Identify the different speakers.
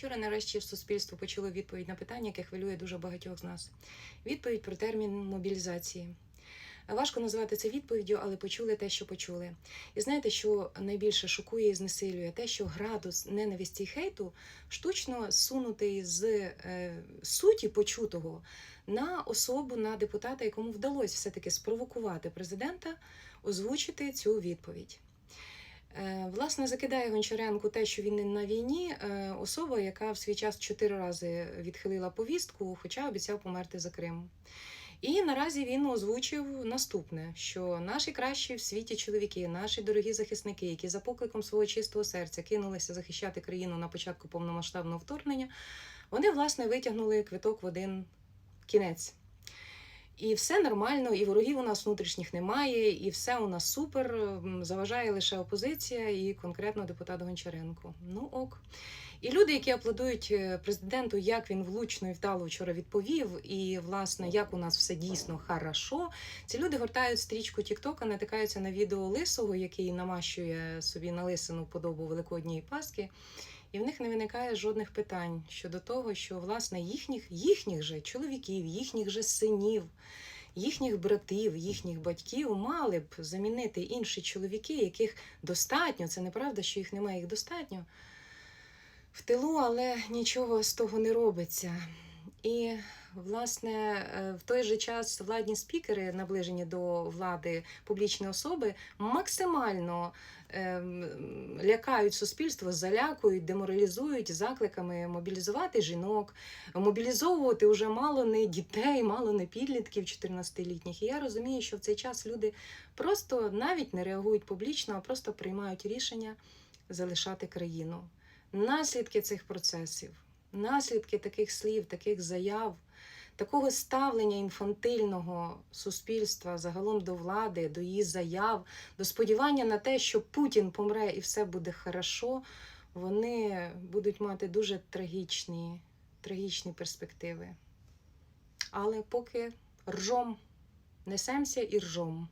Speaker 1: Вчора нарешті суспільство почуло відповідь на питання, яке хвилює дуже багатьох з нас. Відповідь про термін мобілізації. Важко назвати це відповіддю, але почули те, що почули. І знаєте, що найбільше шокує і знесилює те, що градус ненависті і хейту штучно сунутий з е, суті почутого на особу, на депутата, якому вдалося все-таки спровокувати президента, озвучити цю відповідь. Е, Власне, закидає Гончаренку те, що він не на війні, е, особа, яка в свій час чотири рази відхилила повістку, хоча обіцяв померти за Крим. І наразі він озвучив наступне: що наші кращі в світі чоловіки, наші дорогі захисники, які за покликом свого чистого серця кинулися захищати країну на початку повномасштабного вторгнення, вони власне витягнули квиток в один кінець. І все нормально, і ворогів у нас внутрішніх немає, і все у нас супер. Заважає лише опозиція і конкретно депутат Гончаренко. Ну ок. І люди, які аплодують е, президенту, як він влучно і вдало вчора відповів, і власне як у нас все дійсно хорошо. Ці люди гортають стрічку Тіктока, натикаються на відео лисого, який намащує собі на лисину подобу великодньої Пасхи. І в них не виникає жодних питань щодо того, що власне їхніх, їхніх же чоловіків, їхніх же синів, їхніх братів, їхніх батьків мали б замінити інші чоловіки, яких достатньо. Це неправда, що їх немає, їх достатньо в тилу, але нічого з того не робиться. І, власне, е, в той же час владні спікери, наближені до влади публічні особи, максимально ем, лякають суспільство, залякують, деморалізують закликами мобілізувати жінок, мобілізовувати вже мало не дітей, мало не підлітків 14-літніх. І я розумію, що в цей час люди просто навіть не реагують публічно, а просто приймають рішення залишати країну. Наслідки цих процесів, наслідки таких слів, таких заяв, такого ставлення інфантильного суспільства загалом до влади, до її заяв, до сподівання на те, що Путін помре і все буде хорошо, вони будуть мати дуже трагічні, трагічні перспективи. Але поки ржом несемося і ржом.